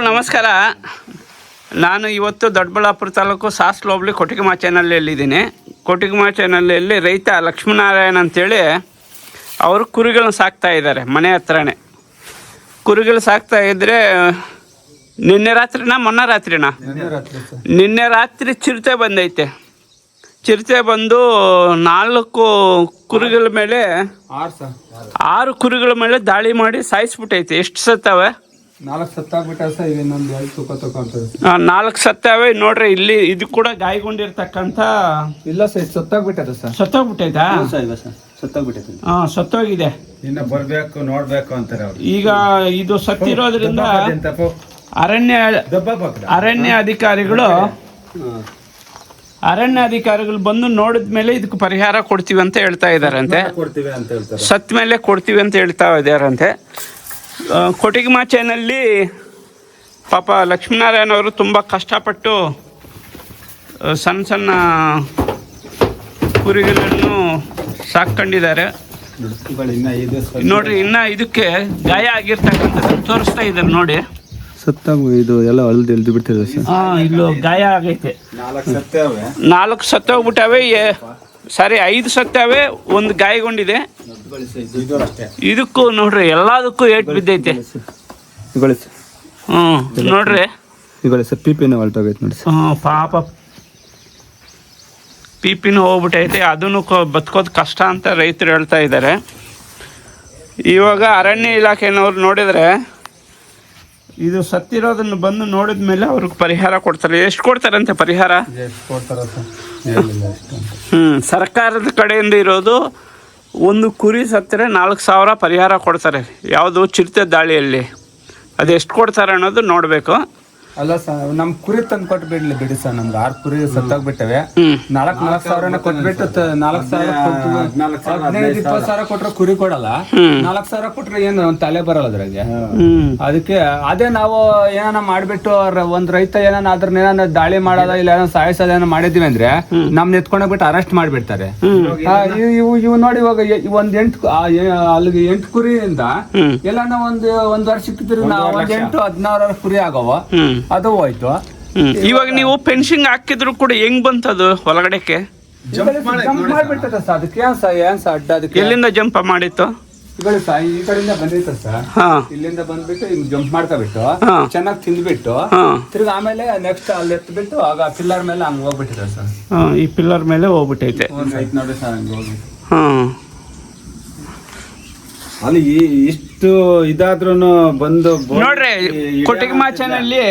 ನಮಸ್ಕಾರ. ನಾನು ಇವತ್ತು ದೊಡ್ಡಬಳ್ಳಾಪುರ ತಾಲೂಕು ಸಾಸ್ಲು ಚಾನಲ್ಲಿದ್ದೀನಿ ಕೊಟ್ಟಿಗೆಮಾಚೇನಲ್ಲಿದ್ದೀನಿ ಚಾನಲ್ಲಿ ರೈತ ಲಕ್ಷ್ಮೀನಾರಾಯಣ ಅಂತೇಳಿ ಅವರು ಕುರಿಗಳನ್ನ ಸಾಕ್ತಾ ಇದ್ದಾರೆ ಮನೆ ಹತ್ರನೇ. ಕುರಿಗಳು ಸಾಕ್ತಾ ಇದ್ದರೆ ನಿನ್ನೆ ರಾತ್ರಿನ ಮೊನ್ನೆ ರಾತ್ರಿನ? ನಿನ್ನೆ ರಾತ್ರಿ ಚಿರತೆ ಬಂದೈತೆ. ಚಿರತೆ ಬಂದು ನಾಲ್ಕು ಕುರಿಗಳ ಮೇಲೆ ಆರು ಕುರಿಗಳ ಮೇಲೆ ದಾಳಿ ಮಾಡಿ ಸಾಯಿಸ್ಬಿಟ್ಟೈತೆ. ಎಷ್ಟು ಸತ್ತವೆ? ನಾಲ್ಕು ಸತ್ತಾಗ್ಬಿಟ್ಟ ಸರ್ ಈಗ ಇನ್ನೊಂದು ಎರಡು ತೂಕ ತಗೊಂತದೆ ಆ, ನಾಲ್ಕು ಸತ್ತವೆ ನೋಡ್ರಿ ಇಲ್ಲಿ ಇದು ಕೂಡ ಗಾಯಗೊಂಡಿರ್ತಕ್ಕಂಥ ಇಲ್ಲ ಸರ್ ಇದು ಸತ್ತಾಗ್ಬಿಟ್ಟದ ಸರ್. ಸತ್ತೋಗ್ಬಿಟ್ಟೈತಾ? ಸತ್ತೋಗ್ಬಿಟ್ಟೈತೆ. ಹಾ ಸತ್ತೋಗಿದೆ. ಇನ್ನ ಬರಬೇಕು ನೋಡ್ಬೇಕು ಅಂತಾರೆ ಅವ್ರು. ಈಗ ಇದು ಸತ್ತಿರೋದ್ರಿಂದ ಅರಣ್ಯ ಅರಣ್ಯ ಅಧಿಕಾರಿಗಳು ಅರಣ್ಯ ಅಧಿಕಾರಿಗಳು ಬಂದು ನೋಡಿದ ಮೇಲೆ ಇದಕ್ಕೆ ಪರಿಹಾರ ಕೊಡ್ತೀವಿ ಅಂತ ಹೇಳ್ತಾ ಇದ್ದಾರಂತೆ. ಕೊಡ್ತೀವಿ ಅಂತ ಹೇಳ್ತಾರೆ. ಸತ್ ಮೇಲೆ ಕೊಡ್ತೀವಿ ಅಂತ ಹೇಳ್ತಾ ಇದ್ದಾರಂತೆ. ಆ, ಕೊಟ್ಟಿಗೆಮಾಚೆನಲ್ಲಿ ಪಾಪ ಲಕ್ಷ್ಮೀನಾರಾಯಣ ಅವರು ತುಂಬ ಕಷ್ಟಪಟ್ಟು ಸಣ್ಣ ಸಣ್ಣ ಕುರಿಗಳನ್ನು ಸಾಕೊಂಡಿದ್ದಾರೆ ನೋಡ್ರಿ ಇನ್ನ ಇದಕ್ಕೆ ಗಾಯ ಆಗಿರ್ತಕ್ಕಂಥದ್ದು ತೋರಿಸ್ತಾ ಇದ್ದಾರೆ ನೋಡಿ. ಸತ್ತ ಇದು ಎಲ್ಲ ಅಳ್ದು ಎಳ್ದು ಬಿಡ್ತಿದೆ ಹಾ ಇಲ್ಲೂ ಗಾಯ ಆಗೈತೆ. ನಾಲ್ಕು ಸತ್ತೋಗ್ಬಿಟ್ಟಾವೆ ಸಾರಿ ಐದು ಸತ್ತಾವೆ ಒಂದು ಗಾಯಗೊಂಡಿದೆ. ಇದಕ್ಕೂ ನೋಡ್ರಿ ಎಲ್ಲದಕ್ಕೂ ಏಟ್ ಬಿದ್ದೈತೆ. ಹ್ಮ್ ನೋಡ್ರಿ. ಇಗೊಳ್ಳಿ ಸರ್ ಪಿ ಪಿನ ಹೊಲ್ಟೋಗೈತೆ ನೋಡಿ ಹ್ಮ್ ಪಾಪ. ಪಿಪಿನ ಹೋಗ್ಬಿಟ್ಟೈತೆ ಅದನ್ನು ಬದುಕೋದು ಕಷ್ಟ ಅಂತ ರೈತರು ಹೇಳ್ತಾ ಇದ್ದಾರೆ. ಇವಾಗ ಅರಣ್ಯ ಇಲಾಖೆನವ್ರು ನೋಡಿದರೆ ಇದು ಸತ್ತಿರೋದನ್ನು ಬಂದು ನೋಡಿದ ಮೇಲೆ ಅವ್ರಿಗೆ ಪರಿಹಾರ ಕೊಡ್ತಾರೆ. ಎಷ್ಟು ಕೊಡ್ತಾರಂತೆ ಪರಿಹಾರ? ಹ್ಞೂ ಸರ್ಕಾರದ ಕಡೆಯಿಂದ ಇರೋದು ಒಂದು ಕುರಿ ಸತ್ತರೆ ನಾಲ್ಕು ಸಾವಿರ ಪರಿಹಾರ ಕೊಡ್ತಾರೆ. ಯಾವುದು ಚಿರತೆ ದಾಳಿಯಲ್ಲಿ. ಅದೆಷ್ಟು ಕೊಡ್ತಾರೆ ಅನ್ನೋದು ನೋಡಬೇಕು. ಅಲ್ಲ ಸರ್ ನಮ್ ಕುರಿ ತಂದ್ ಕೊಟ್ಟು ಬಿಡ್ಲಿ ಬಿಡಿ ಸರ್ ನಮ್ಗೆ ಆರ್ ಕುರಿ ಸತ್ತಾಗ್ಬಿಟ್ಟವೆ. ನಾಲ್ಕ್ ನಾಲ್ಕ್ ನಾಲ್ಕು ಸಾವಿರನ ಕೊಟ್ಬಿಟ್ಟು ನಾಲ್ಕ್ ನಾಲ್ಕು ಸಾವಿರ ಕೊಟ್ಟು ಹದಿನೈದು ಇಪ್ಪತ್ತು ಸಾವಿರ ಕೊಟ್ರೆ ಕುರಿ ಕೊಡಲ್ಲ. ನಾಲ್ಕ್ ಸಾವಿರ ಕೊಟ್ರೆ ಏನು ಒಂದ್ ತಲೆ ಬರಲ್ಲ ಅದ್ರಾಗೆ. ಅದಕ್ಕೆ ಅದೇ ನಾವು ಏನಾನ ಮಾಡ್ಬಿಟ್ಟು ಅವ್ರ ಒಂದ್ ರೈತ ಏನಾನ ಅದ್ರ ಏನಾನ ದಾಳಿ ಮಾಡೋದ ಇಲ್ಲ ಏನೋ ಸಾಯಿಸೋದ ಏನೋ ಮಾಡಿದ್ವಿ ಅಂದ್ರೆ ನಮ್ನ ಎತ್ಕೊಂಡೋಗ್ಬಿಟ್ಟು ಅರೆಸ್ಟ್ ಮಾಡ್ಬಿಡ್ತಾರೆ. ಆ, ಇವ್- ಇವು ಇವು ನೋಡಿ ಇವಾಗ ಎ- ಒಂದ್ ಎಂಟು ಆ, ಎ- ಅಲ್ಲಿಗೆ ಎಂಟು ಕುರಿಯಿಂದ ಎಲ್ಲಾನ ಒಂದ್ ಒಂದ್ ವರ್ಷಕ್ಕೆ ನಾವು ಒಂದ್ ಎಂಟು ಹದಿನಾರು ಕುರಿ ಆಗವ. ಅದು ಹೋಯ್ತು ಇವಾಗ ನೀವು ಫೆನ್ಸಿಂಗ್ ಹಾಕಿದ್ರು ಕೂಡ ಹೆಂಗ್ ಬಂತದು ಅದು ಜಂಪ್ ಮಾಡ್ಬಿಡ್ತದೆ ಸರ್. ಅದಕ್ಕೆ ಏನ್ ಸರ್ ಏನ್ ಸರ್ ಅಡ್ಡ ಅದಕ್ಕೆ? ಎಲ್ಲಿಂದ ಜಂಪ್ ಮಾಡಿತ್ತು? ಇವಾಗ ಸರ್ ಈ ಕಡೆಯಿಂದ ಬಂದಿತ್ತು ಸರ್. ಹಾ. ಇಲ್ಲಿಂದ ಬಂದ್ಬಿಟ್ಟು ಹಿಂಗ್ ಜಂಪ್ ಮಾಡ್ತಾ ಬಿಟ್ಟು ಚೆನ್ನಾಗಿ ತಿಂದ್ಬಿಟ್ಟು ತಿರ್ಗ ಆಮೇಲೆ ನೆಕ್ಸ್ಟ್ ಅಲ್ಲಿ ಎತ್ಬಿಟ್ಟು ಆಗ ಪಿಲ್ಲರ್ ಮೇಲೆ ಹಂಗ್ ಹೋಗ್ಬಿಟ್ಟಿದೆ ಸರ್. ಹಾ, ಈ ಪಿಲ್ಲರ್ ಮೇಲೆ ಹೋಗ್ಬಿಟ್ಟೈತೆ. ನೋಡಿ ಸರ್ ಹಂಗೆ ಹೋಗಿ ಹಾ. ಅಲ್ಲಿ ಇಷ್ಟು ಇದಾದ್ರೂ ಬಂದು ನೋಡ್ರಿ ಈ- ಕೊಟ್ಟಿಗೆಮಾಚನಲ್ಲಿ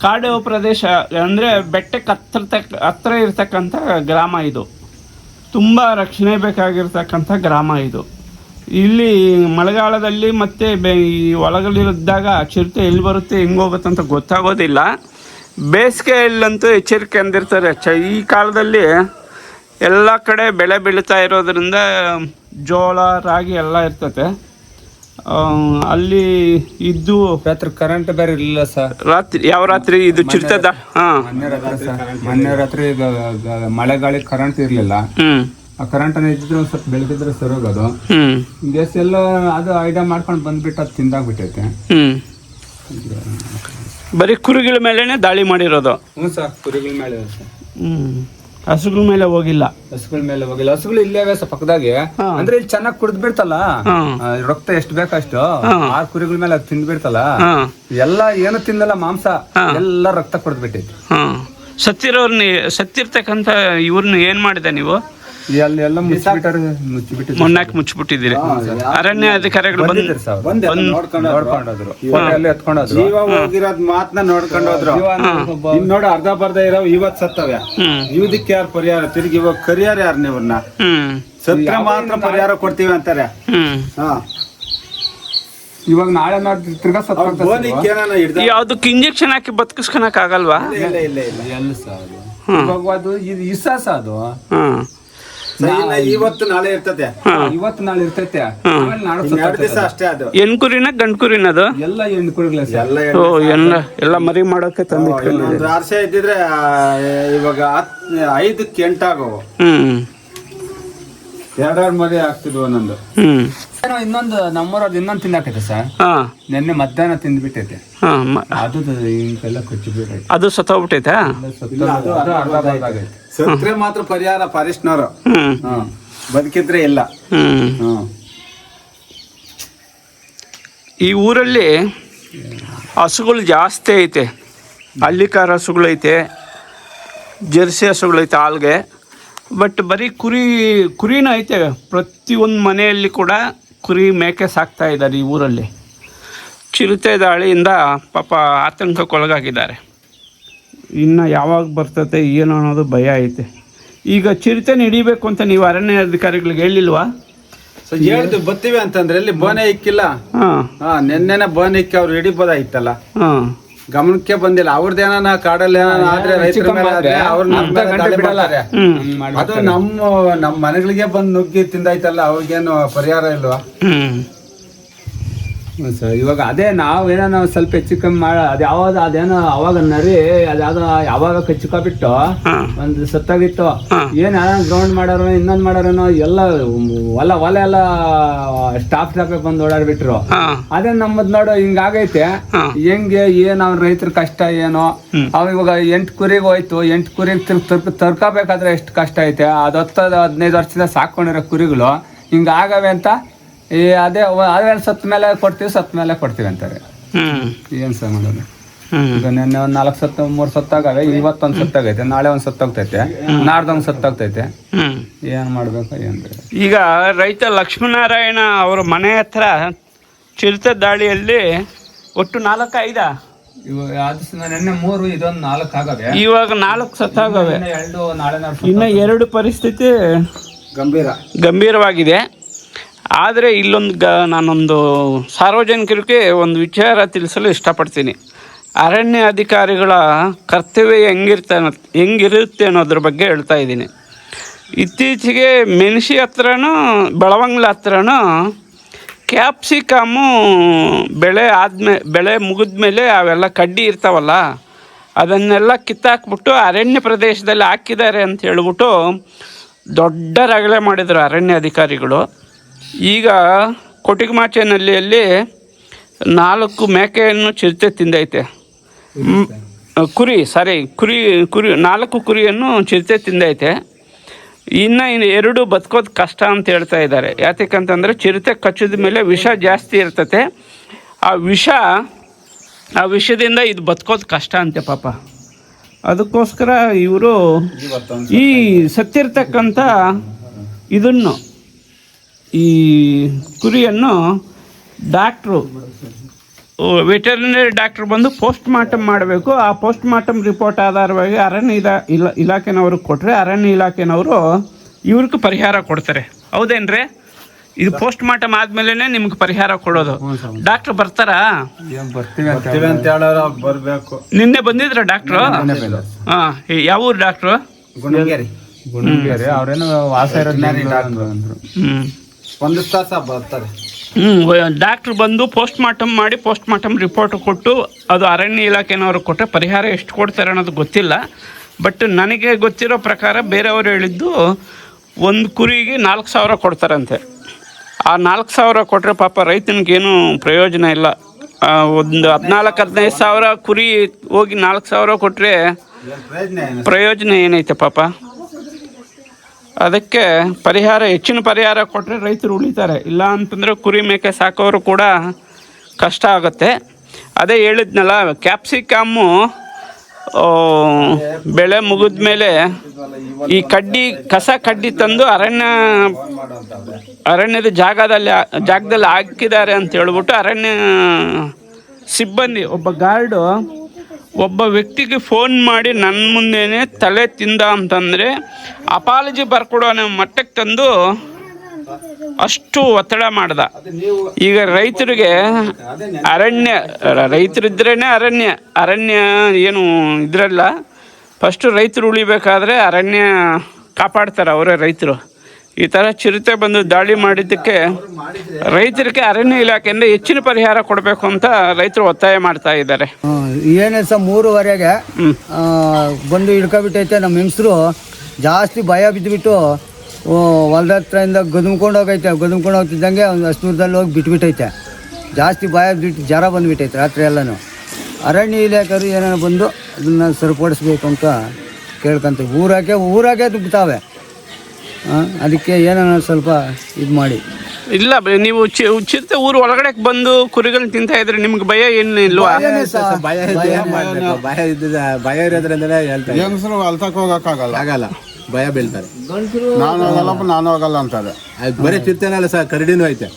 ಕಾಡು ಪ್ರದೇಶ ಅಂದ್ರೆ ಬೆಟ್ಟಕ್ಕೆ ಹತ್ರ ತಕ್ಕ- ಹತ್ರ ಇರ್ತಕ್ಕಂಥ ಗ್ರಾಮ ಇದು. ತುಂಬ ರಕ್ಷಣೆ ಬೇಕಾಗಿರ್ತಕ್ಕಂಥ ಗ್ರಾಮ ಇದು. ಇಲ್ಲಿ ಮಳೆಗಾಲದಲ್ಲಿ ಮತ್ತೆ ಬೆ ಈ ಒಳಗಲಿದ್ದಾಗ ಚಿರತೆ ಎಲ್ಲಿ ಬರುತ್ತೆ ಹೆಂಗೆ ಹೋಗುತ್ತೆ ಅಂತ ಗೊತ್ತಾಗೋದಿಲ್ಲ. ಬೇಸಿಗೆಯಲ್ಲಂತೂ ಎಚ್ಚರಿಕೆ ಅಂದಿರ್ತಾರೆ. ಚ ಈ ಕಾಲದಲ್ಲಿ ಎಲ್ಲ ಕಡೆ ಬೆಳೆ ಬೀಳ್ತಾ ಇರೋದ್ರಿಂದ ಜೋಳ ರಾಗಿ ಎಲ್ಲ ಇರ್ತತೆ. ಅಲ್ಲಿ ಇದ್ದು ರಾತ್ರಿ ಕರೆಂಟ್ ಬೇರೆ ಇರಲಿಲ್ಲ ಸರ್ ರಾತ್ರಿ ಯಾವ ರಾತ್ರಿ? ಇದು ಚಿರ್ತದ? ಹಾ. ಮೊನ್ನೆ ರಾತ್ರಿ ಮಳೆಗಾಳಿ ಕರೆಂಟ್ ಇರಲಿಲ್ಲ. ಆ ಕರೆಂಟ್ ಅನ್ನ ಇದ್ದಿದ್ರೆ ಒಂದ್ ಸ್ವಲ್ಪ ಬೆಳಗಿದ್ರೆ ಸರೋಗೋದು ಹೋಗೋದು. ಗ್ಯಾಸ್ ಎಲ್ಲ ಅದು ಐಡಿಯಾ ಮಾಡ್ಕೊಂಡು ಬಂದ್ಬಿಟ್ಟು ಅದು ತಿಂದಾಗ್ಬಿಟ್ಟೈತೆ. ಬರೀ ಕುರಿಗಳ ಮೇಲೆನೆ ದಾಳಿ ಮಾಡಿರೋದು. ಹ್ಞೂ ಸರ್ ಕುರಿಗಳ ಮೇಲೆ ಸರ್ ಹ್ಮ್. ಹಸುಗಳ ಮೇಲೆ ಹೋಗಿಲ್ಲ. ಹಸುಗಳ ಮೇಲೆ ಹೋಗಿಲ್ಲ. ಹಸುಗಳು ಇಲ್ಲೇ ಇವೆ ಪಕ್ಕದಾಗೆ. ಅಂದ್ರೆ ಇಲ್ಲಿ ಚೆನ್ನಾಗಿ ಕುಡಿದ್ ಬಿಡ್ತಲ್ಲ. ರಕ್ತ ಎಷ್ಟು ಬೇಕಷ್ಟು ಆ ಆರು ಕುರಿಗಳ ಮೇಲೆ ಅದು ತಿಂದ್ಬಿಡ್ತಲ್ಲ ಎಲ್ಲ ಏನು ತಿಂದಲ್ಲ ಮಾಂಸ ಎಲ್ಲ ರಕ್ತ ಕುಡ್ದು ಬಿಟ್ಟೈತಿ ಹಾ. ಸತ್ತಿರೋರ್ನ ಸತ್ತಿರ್ತಕ್ಕಂಥ ಇವ್ರನ್ನ ಏನ್ ಮಾಡಿದೆ ನೀವು? ಎಲ್ಲ ಮುಚ್ಚಿಬಿಟ್ಟಾರೆ ಮುಚ್ಚಿಬಿಟ್ಟಿದ್ರು ಮೊನ್ನಾಕ್ ಮುಚ್ಚಿಬಿಟ್ಟಿದ್ದೀರಿ? ಅರಣ್ಯ ಅಧಿಕಾರಿಗಳು ಬಂದು ಬಂದಿದ್ರು ಸರ್ ಬಂದೆ ನೋಡ್ಕೊಂಡು ಹೋದ್ರು. ನೋಡ್ಕೊಂಡೋದ್ರು ಫೋಟೋ ಎತ್ಕೊಂಡೋದ್ರು. ಜೀವ ಹೋಗಿರೋದ್ ಮಾತನ್ನ ನೋಡ್ಕೊಂಡು ಹೋದ್ರು ಇನ್ ನೋಡು ಅರ್ಧ ಬರ್ಧ ಇರೋ ಇವತ್ ಸತ್ತವ್ಯ. ಹ್ಮ್. ಇವದಕ್ಕೆ ಯಾರು ಪರಿಹಾರ? ತಿರ್ಗಿ ಇವಾಗ ಕರಿಯಾರ ಯಾರು ನೀವನ್ನ ಹ್ಮ್. ಸತ್ರ ಮಾತ್ರ ಪರಿಹಾರ ಕೊಡ್ತೀವಿ ಅಂತಾರೆ. ಹ್ಮ್. ಹಾ. ಇವಾಗ ನಾಳೆ ನಾಡ್ದು ತಿರ್ಗಾ ಸತ್ತ ಯಾವ್ದಕ್ಕೆ ಇಂಜೆಕ್ಷನ್ ಹಾಕಿ ಬದುಕಿಸ್ಕೊಳಕ್ ಆಗಲ್ವಾ? ಇಲ್ಲ ಇಲ್ಲ ಇಲ್ಲ ಎಲ್ಲ ಸರ್. ಇವಾಗ ಅದು ಇದು ಇಸಾಸ ಅದು. ಇವತ್ತು ನಾಳೆ ಇರ್ತದೆ ಇವತ್ತು ನಾಳೆ ಇರ್ತೈತೆ. ಅಷ್ಟೇ ಅದು. ಹೆಣ್ ಕುರಿನ ಗಂಡ್ ಕುರಿನದು ಎಲ್ಲ ಹೆಣ್ಕುರಿಗಳ ಎಲ್ಲ ಓ ಎಲ್ಲ ಎಲ್ಲ ಮರಿ ಮಾಡೋಕೆ ತಂದು ಇನ್ನೊಂದು ಆರ್ಸೆ ಇದ್ದಿದ್ರೆ ಆ, ಇವಾಗ ಐದಕ್ಕೆ ಎಂಟಾಗವು. ಹ್ಮ್. ಎರಡೆರಡು ಮರಿ ಆಗ್ತಿದ್ವು ಒಂದೊಂದು ಹ್ಞೂ ಏನೋ ಇನ್ನೊಂದು ನಮ್ಮೂರವ್ರದ್ದು ಇನ್ನೊಂದು ತಿನ್ನಾಕೈತೆ ಸರ್. ಹಾ. ನಿನ್ನೆ ಮಧ್ಯಾಹ್ನ ತಿಂದ್ಬಿಟ್ಟೈತೆ. ಹಾಂ ಅದು ಹಿಂಗೆಲ್ಲ ಕಚ್ಚಿಬಿಟ್ಟೈತೆ. ಅದು ಸತ್ತೋಗ್ಬಿಟ್ಟೈತಾ? ಅದು ಅರ್ಧ ಅರ್ಧ ಸತ್ರೆ ಮಾತ್ರ ಪರಿಹಾರ ಫಾರೆಸ್ಟ್ನವರು ಹ್ಮ್. ಬದುಕಿದ್ರೆ ಇಲ್ಲ. ಹ್ಞೂ ಹ್ಮ್ ಈ ಊರಲ್ಲಿ ಹಸುಗಳು ಜಾಸ್ತಿ ಐತೆ. ಹಳ್ಳಿಕಾರ ಹಸುಗಳೈತೆ ಜರ್ಸಿ ಹಸುಗಳೈತೆ ಹಾಲ್ಗೆ ಬಟ್ ಬರೀ ಕುರಿ ಕುರಿನೂ ಐತೆ. ಪ್ರತಿಯೊಂದು ಮನೆಯಲ್ಲಿ ಕೂಡ ಕುರಿ ಮೇಕೆ ಸಾಕ್ತಾ ಇದ್ದಾರೆ ಈ ಊರಲ್ಲಿ. ಚಿರತೆ ದಾಳಿಯಿಂದ ಪಾಪ ಆತಂಕಕ್ಕೊಳಗಾಗಿದ್ದಾರೆ. ಇನ್ನು ಯಾವಾಗ ಬರ್ತತೆ ಏನು ಅನ್ನೋದು ಭಯ ಐತೆ. ಈಗ ಚಿರತೆ ಹಿಡಿಬೇಕು ಅಂತ ನೀವು ಅರಣ್ಯ ಅಧಿಕಾರಿಗಳಿಗೆ ಹೇಳಿಲ್ವಾ? ಸೊ ಹೇಳ್ದು ಬರ್ತೀವಿ ಅಂತಂದ್ರೆ ಇಲ್ಲಿ ಬೋನೆ ಇಕ್ಕಿಲ್ಲ. ಹಾಂ. ಹಾ ನೆನ್ನೆನೆ ಬೋನೆ ಇಕ್ಕಿ ಅವ್ರು ಹಿಡಿಬೋದಾಗಿತ್ತಲ್ಲ ಹಾಂ. ಗಮನಕ್ಕೆ ಬಂದಿಲ್ಲ. ಅವ್ರದ್ದು ಏನಾನ ಕಾಡಲ್ಲಿ ಏನಾನ ಆದ್ರೆ ರೈತರ ಮೇಲೆ ಆದ್ರೆ ಅವ್ರು ನಮ್ಮ ಮೇಲೆ ದಾಳಿ ಮಾಡ್ತಾರೆ. ಅದು ನಮ್ಮ ನಮ್ಮ ಮನೆಗಳಿಗೆ ಬಂದು ನುಗ್ಗಿ ತಿಂದಾಯ್ತಲ್ಲ ಅವ್ರಿಗೇನು ಪರಿಹಾರ ಇಲ್ವಾ? ಹ್ಮ್. ಸರ್. ಇವಾಗ ಅದೇ ನಾವು ಏನೋ ನಾವು ಸ್ವಲ್ಪ ಹೆಚ್ಚು ಕಮ್ಮಿ ಮಾಡ ಅದು ಯಾವಾಗ ಅದೇನೋ ಅವಾಗ ನರಿ ಅದ್ಯಾವ್ದೋ ಯಾವಾಗ ಕಚ್ಚಕ ಬಿಟ್ಟು ಒಂದು ಸತ್ತಾಗಿತ್ತು. ಏನ್ ಗ್ರೌಂಡ್ ಮಾಡ್ಯಾರೋ ಇನ್ನೊಂದ್ ಮಾಡಾರನೋ ಎಲ್ಲ ಹೊಲ ಹೊಲ ಎಲ್ಲ ಸ್ಟಾಪ್ ಸ್ಟಾಪ್ ಬಂದು ಓಡಾಡ್ಬಿಟ್ರು. ಅದೇ ನಮ್ಮದ್ ನೋಡು ಹಿಂಗಾಗೈತೆ. ಹೆಂಗೆ ಏನ್ ಅವ್ರ ರೈತರ ಕಷ್ಟ ಏನೋ? ಅವ ಇವಾಗ ಎಂಟ್ ಕುರಿಗ್ ಹೋಯ್ತು. ಎಂಟ್ ಕುರಿಗೆ ತರ್ಕ ತರ್ಕೋಬೇಕಾದ್ರೆ ಎಷ್ಟು ಕಷ್ಟ ಐತೆ? ಅದ್ ಹತ್ತದ ಹದಿನೈದು ವರ್ಷದಿಂದ ಸಾಕೊಂಡಿರೋ ಕುರಿಗಳು ಹಿಂಗಾಗವೆ ಅಂತ ಈ ಅದೇ ಅವ- ಅದೇ ಸತ್ ಮೇಲೆ ಕೊಡ್ತೀವಿ ಸತ್ ಮೇಲೆ ಕೊಡ್ತೀವಿ ಅಂತಾರೆ. ಹ್ಮ್. ಏನ್ ಸರ್ ಮಾಡೋದು? ಈಗ ನಿನ್ನೆ ಒಂದ್ ನಾಲ್ಕು ಸತ್ತ ಮೂರ್ ಸತ್ತಾಗವೆ ಇವತ್ತೊಂದ್ ಸತ್ತಾಗೈತೆ ನಾಳೆ ಒಂದ್ ಸತ್ತೋಗ್ತೈತೆ ನಾಡ್ದೊಂದ್ ಸತ್ತಾಗ್ತೈತೆ ಹ್ಮ್. ಏನ್ ಮಾಡ್ಬೇಕು ಏನ್ ಈಗ ರೈತ ಲಕ್ಷ್ಮೀನಾರಾಯಣ ಅವರ ಮನೆ ಹತ್ರ ಚಿರತೆ ದಾಳಿಯಲ್ಲಿ ಒಟ್ಟು ನಾಲ್ಕು ಐದ? ನಿನ್ನೆ ಮೂರು ಇದೊಂದು ನಾಲ್ಕು ಆಗವೆ. ಇವಾಗ ನಾಲ್ಕು ಸತ್ತಾಗವೆ ಇನ್ನ ಎರಡು ನಾಳೆ ಇನ್ನು ಎರಡು ಪರಿಸ್ಥಿತಿ ಗಂಭೀರ. ಗಂಭೀರವಾಗಿದೆ. ಆದರೆ ಇಲ್ಲೊಂದು ಗ, ನಾನೊಂದು ಸಾರ್ವಜನಿಕರಿಗೆ ಒಂದು ವಿಚಾರ ತಿಳಿಸಲು ಇಷ್ಟಪಡ್ತೀನಿ. ಅರಣ್ಯ ಅಧಿಕಾರಿಗಳ ಕರ್ತವ್ಯ ಹೆಂಗಿರ್ತ, ಹೆಂಗಿರುತ್ತೆ ಅನ್ನೋದ್ರ ಬಗ್ಗೆ ಹೇಳ್ತಾ ಇದ್ದೀನಿ. ಇತ್ತೀಚೆಗೆ ಮೆಣಸಿ ಹತ್ರನೂ ಬೆಳವಂಗ್ಲ ಹತ್ರನೂ ಕ್ಯಾಪ್ಸಿಕಮ್ಮು ಬೆಳೆ ಆದ್ಮೇ, ಬೆಳೆ ಮುಗಿದ್ಮೇಲೆ ಅವೆಲ್ಲ ಕಡ್ಡಿ ಇರ್ತಾವಲ್ಲ, ಅದನ್ನೆಲ್ಲ ಕಿತ್ತಾಕ್ಬಿಟ್ಟು ಅರಣ್ಯ ಪ್ರದೇಶದಲ್ಲಿ ಹಾಕಿದ್ದಾರೆ ಅಂತ ಹೇಳ್ಬಿಟ್ಟು ದೊಡ್ಡ ರಗಳೆ ಮಾಡಿದರು ಅರಣ್ಯ ಅಧಿಕಾರಿಗಳು. ಈಗ ಕೊಟಿಗಮಾಚೆನಲ್ಲಿಯಲ್ಲಿ ನಾಲ್ಕು ಮೇಕೆಯನ್ನು ಚಿರತೆ ತಿಂದೈತೆ. ಕುರಿ ಸಾರಿ ಕುರಿ ಕುರಿ, ನಾಲ್ಕು ಕುರಿಯನ್ನು ಚಿರತೆ ತಿಂದೈತೆ. ಇನ್ನು ಇನ್ನು ಎರಡು ಬದುಕೋದು ಕಷ್ಟ ಅಂತ ಹೇಳ್ತಾ ಇದ್ದಾರೆ. ಯಾತಕ್ಕಂತಂದರೆ ಚಿರತೆ ಕಚ್ಚಿದ ಮೇಲೆ ವಿಷ ಜಾಸ್ತಿ ಇರ್ತತೆ. ಆ ವಿಷ, ಆ ವಿಷದಿಂದ ಇದು ಬದುಕೋದು ಕಷ್ಟ ಅಂತೆ ಪಾಪ. ಅದಕ್ಕೋಸ್ಕರ ಇವರು ಈ ಸತ್ತಿರ್ತಕ್ಕಂಥ ಇದನ್ನು ಈ ಕುರಿಯನ್ನು ಡಾಕ್ಟ್ರು ವೆಟರ್ನರಿ ಡಾಕ್ಟ್ರ್ ಬಂದು ಪೋಸ್ಟ್ ಮಾರ್ಟಮ್ ಮಾಡಬೇಕು. ಆ ಪೋಸ್ಟ್ ಮಾರ್ಟಮ್ ರಿಪೋರ್ಟ್ ಆಧಾರವಾಗಿ ಅರಣ್ಯ ಇಲಾ ಇಲ್ಲ ಇಲಾಖೆನವ್ರಿಗೆ ಕೊಟ್ಟರೆ ಅರಣ್ಯ ಇಲಾಖೆನವರು ಇವ್ರಿಗೆ ಪರಿಹಾರ ಕೊಡ್ತಾರೆ. ಹೌದೇನ್ರಿ? ಇದು ಪೋಸ್ಟ್ ಮಾರ್ಟಮ್ ಆದ್ಮೇಲೆ ನಿಮ್ಗೆ ಪರಿಹಾರ ಕೊಡೋದು. ಡಾಕ್ಟ್ರ್ ಬರ್ತಾರಾ? ಬರ್ಬೇಕು. ನಿನ್ನೆ ಬಂದಿದ್ರ ಡಾಕ್ಟ್ರು ಹಾಂ ಯಾವ ಊರು ಡಾಕ್ಟ್ರು ಗುಣಗೇರಿ. ಗುಣಗೇರಿ ಡಾಕ್ಟರ್ ಬರ್ತಾರೆ ಹ್ಞೂ ಬಂದು ಪೋಸ್ಟ್ ಮಾರ್ಟಮ್ ಮಾಡಿ ಪೋಸ್ಟ್ ಮಾರ್ಟಮ್ ರಿಪೋರ್ಟ್ ಕೊಟ್ಟು ಅದು ಅರಣ್ಯ ಇಲಾಖೆನವರು ಕೊಟ್ಟರೆ ಪರಿಹಾರ ಎಷ್ಟು ಕೊಡ್ತಾರೆ ಅನ್ನೋದು ಗೊತ್ತಿಲ್ಲ. ಬಟ್ ನನಗೆ ಗೊತ್ತಿರೋ ಪ್ರಕಾರ ಬೇರೆಯವರು ಹೇಳಿದ್ದು ಒಂದು ಕುರಿಗೆ ನಾಲ್ಕು ಸಾವಿರ ಕೊಡ್ತಾರಂತೆ. ಆ ನಾಲ್ಕು ಸಾವಿರ ಕೊಟ್ಟರೆ ಪಾಪ ರೈತನಿಗೇನು ಪ್ರಯೋಜನ ಇಲ್ಲ. ಒಂದು ಹದಿನಾಲ್ಕು ಹದಿನೈದು ಸಾವಿರ ಕುರಿ ಹೋಗಿ ನಾಲ್ಕು ಸಾವಿರ ಕೊಟ್ಟರೆ ಪ್ರಯೋಜನ ಏನೈತೆ ಪಾಪ? ಅದಕ್ಕೆ ಪರಿಹಾರ, ಹೆಚ್ಚಿನ ಪರಿಹಾರ ಕೊಟ್ಟರೆ ರೈತರು ಉಳಿತಾರೆ. ಇಲ್ಲ ಅಂತಂದರೆ ಕುರಿ ಮೇಕೆ ಸಾಕೋರು ಕೂಡ ಕಷ್ಟ ಆಗುತ್ತೆ. ಅದೇ ಹೇಳಿದ್ನಲ್ಲ ಕ್ಯಾಪ್ಸಿಕಮ್ಮು ಬೆಳೆ ಮುಗಿದ ಮೇಲೆ ಈ ಕಡ್ಡಿ, ಕಸ ಕಡ್ಡಿ ತಂದು ಅರಣ್ಯ, ಅರಣ್ಯದ ಜಾಗದಲ್ಲಿ ಜಾಗದಲ್ಲಿ ಹಾಕಿದ್ದಾರೆ ಅಂತ ಹೇಳ್ಬಿಟ್ಟು ಅರಣ್ಯ ಸಿಬ್ಬಂದಿ, ಒಬ್ಬ ಗಾರ್ಡು, ಒಬ್ಬ ವ್ಯಕ್ತಿಗೆ ಫೋನ್ ಮಾಡಿ ನನ್ನ ಮುಂದೆನೆ ತಲೆ ತಿಂದ ಅಂತಂದರೆ ಅಪಾಲಜಿ ಬರ್ಕೊಡೋ ಅನ್ನೋ ಮಟ್ಟಕ್ಕೆ ತಂದು ಅಷ್ಟು ಒತ್ತಡ ಮಾಡ್ದ. ಈಗ ರೈತರಿಗೆ ಅರಣ್ಯ ರೈತರಿದ್ರೇ ಅರಣ್ಯ ಅರಣ್ಯ ಏನು ಇದ್ರಲ್ಲ. ಫಸ್ಟು ರೈತರು ಉಳಿಬೇಕಾದ್ರೆ ಅರಣ್ಯ ಕಾಪಾಡ್ತಾರೆ ಅವರೇ ರೈತರು. ಈ ಥರ ಚಿರತೆ ಬಂದು ದಾಳಿ ಮಾಡಿದ್ದಕ್ಕೆ ರೈತರಿಗೆ ಅರಣ್ಯ ಇಲಾಖೆಯಿಂದ ಹೆಚ್ಚಿನ ಪರಿಹಾರ ಕೊಡಬೇಕು ಅಂತ ರೈತರು ಒತ್ತಾಯ ಮಾಡ್ತಾ ಇದ್ದಾರೆ. ಏನೇ ಸಹ ಮೂರುವರೆಗೆ ಬಂದು ಹಿಡ್ಕೊಬಿಟ್ಟೈತೆ ನಮ್ಮ ಹೆಂಗಸರು. ಜಾಸ್ತಿ ಭಯ ಬಿದ್ದುಬಿಟ್ಟು ಹೊಲದ ಹತ್ರದಿಂದ ಗದುಮ್ಕೊಂಡು ಹೋಗೈತೆ. ಗದುಮ್ಕೊಂಡು ಹೋಗ್ತಿದ್ದಂಗೆ ಒಂದು ಅಷ್ಟು ದೂರದಲ್ಲಿ ಹೋಗಿ ಬಿಟ್ಬಿಟ್ಟೈತೆ. ಜಾಸ್ತಿ ಭಯ ಬಿಟ್ಟು ಜ್ವರ ಬಂದುಬಿಟ್ಟೈತೆ ರಾತ್ರಿ ಎಲ್ಲನೂ. ಅರಣ್ಯ ಇಲಾಖೆಯವರು ಏನಾರ ಬಂದು ಅದನ್ನು ಸರಿಪಡಿಸ್ಬೇಕು ಅಂತ ಕೇಳ್ಕೊಂತ ಊರಾಗೆ ಊರಾಗೆ ದುಗ್ತಾವೆ ಅದಕ್ಕೆ ಏನೋ ಸ್ವಲ್ಪ ಇದು ಮಾಡಿ. ಇಲ್ಲ ನೀವು ಚಿರತೆ ಊರು ಒಳಗಡೆ ಬಂದು ಕುರಿಗಳನ್ನ ತಿಂತಾ ಇದ್ರೆ ನಿಮ್ಗೆ ಭಯ ಏನು ಇಲ್ವಾ? ಭಯನೇ ಭಯ ಇದ್ದ ಭಯ ಇದ್ದಿದ್ದ ಭಯ ಇರೋದ್ರಿಂದಲೇ ಹೇಳ್ತಾರೆ ಆಗಲ್ಲ. ಭಯ ಬೀಳ್ತಾರೆ. ನಾನು ಹೋಗಲ್ಲಪ್ಪ ನಾನು ಹೋಗಲ್ಲ ಅಂತಾರೆ. ಅದು ಬರೀ ಚಿರ್ತೇನಲ್ಲ ಸರ್ ಕರಡಿನೂ ಐತೆ.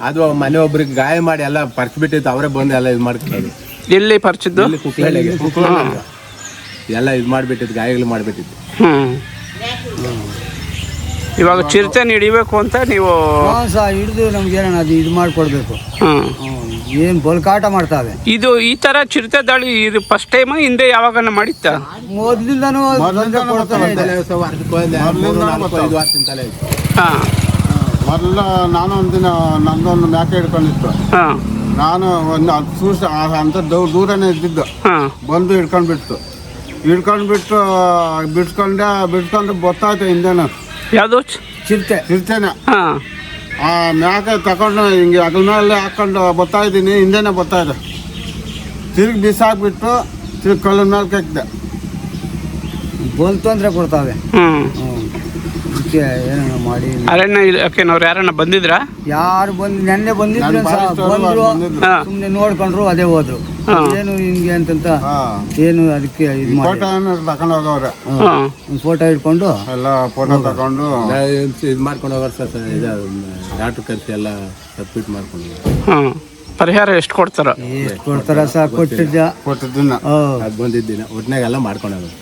ಅದು ಮನೆ ಒಬ್ರಿಗೆ ಗಾಯ ಮಾಡಿ ಎಲ್ಲ ಪರ್ಚ್ಬಿಟ್ಟಿತ್ತು ಅವರೇ ಬಂದು ಎಲ್ಲ ಇದು ಮಾಡ್ಕೊಳ್ಳೋದು ಎಲ್ಲಿ ಪರಿಚಿದ್ದು? ಎಲ್ಲ ಇದು ಮಾಡ್ಬಿಟ್ಟಿತ್ತು ಗಾಯಗಳು ಮಾಡ್ಬಿಟ್ಟಿತ್ತು. ಹ್ಮ್. ಇವಾಗ ಚಿರತೆ ಹಿಡಿಬೇಕು ಅಂತ ನೀವು ಸಹ ಹಿಡಿದು ನಮ್ಗೆ ಏನಾನ ಅದು ಇದು ಮಾಡಿಕೊಡ್ಬೇಕು. ಹ್ಮ್. ಏನು ಬಲ್ಕಾಟ ಮಾಡ್ತಾವೆ. ಇದು ಈ ತರ ಚಿರತೆ ದಾಳಿ ಇದು ಫಸ್ಟ್ ಟೈಮ್ ಹಿಂದೆ ಯಾವಾಗ ಮಾಡಿತ್ತ? ಮೊದಲಿಂದನೂ. ಹಾ. ಮೊದಲ ನಾನು ಒಂದಿನ ನಂದೊಂದು ಮ್ಯಾಕೆ ಹಿಡ್ಕೊಂಡಿತ್ತು. ಹಾ. ನಾನು ಒಂದು ಸೂಸ ಅಂತ ದೂ- ದೂರನೇ ಇದ್ದಿದ್ದು. ಹಾ. ಬಂದು ಹಿಡ್ಕೊಂಡ್ಬಿಡ್ತು ಹಿಡ್ಕೊಂಡ್ಬಿಟ್ಟು ಬಿಡ್ಸ್ಕೊಂಡೆ ಬಿಡ್ಕೊಂಡು ಗೊತ್ತಾಯ್ತು ಹಿಂದೆನ. ಯಾವುದು? ಚಿರತೆ ಚಿರತೆನ ಹಾ. ಆ ಮೇಕೆ ತಗೊಂಡು ಹಿಂಗೆ ಅದ್ರ ಮೇಲೆ ಹಾಕೊಂಡು ಬರ್ತಾ ಇದ್ದೀನಿ ಹಿಂದೆನೆ ಬರ್ತಾ ಇದೆ. ತಿರುಗಿ ಬಿಸಾಕ್ಬಿಟ್ಟು ತಿರುಗಿ ಕಳ್ಳ ಮೇಲೆ ಕೆಕ್ದೆ. ಬಂತು ತೊಂದರೆ ಕೊಡ್ತಾವೆ. ಹ್ಞೂ ಹ್ಮ್. ಅದಕ್ಕೆ ಏನೇನೋ ಮಾಡಿ ಅರಣ್ಯ ಇಲಾಖೆನವ್ರು ಯಾರನ್ನ ಬಂದಿದ್ರಾ? ಯಾರು ಬಂದು ನೆನ್ನೆ ಬಂದಿದ್ರು ಸಹ ಬಂದ್ರು. ಹಾ. ಸುಮ್ಮನೆ ನೋಡ್ಕೊಂಡ್ರು ಅದೇ ಹೋದ್ರು. ಹಾ. ಏನು ಹಿಂಗೆ ಅಂತಂತ ಹಾಂ. ಏನು ಅದಕ್ಕೆ ಇದು ಫೋಟೋ ತಗೊಂಡು ಹೋಗವ್ರೆ ಹಾ. ಒಂದು ಫೋಟೋ ಇಟ್ಕೊಂಡು ಎಲ್ಲ ಫೋಟೋ ತಗೊಂಡು ಇದು ಮಾಡ್ಕೊಂಡು ಹೋಗೋರು ಸರ್ ಇದು ಡಾಕ್ಟ್ರ್ ಕರೆಸಿ ಎಲ್ಲ ಸಬ್ಮಿಟ್ ಮಾಡ್ಕೊಂಡು. ಹಾ. ಪರಿಹಾರ ಎಷ್ಟು ಕೊಡ್ತಾರ? ಎಷ್ಟು ಕೊಡ್ತಾರ ಸರ್ ಕೊಟ್ಟಿದ್ದ. ಕೊಟ್ಟಿದ್ದನ್ನ. ಅದು ಬಂದಿದ್ದಿನ ಒಟ್ನಾಗೆಲ್ಲ ಮಾಡ್ಕೊಂಡು ಹೋಗೋರು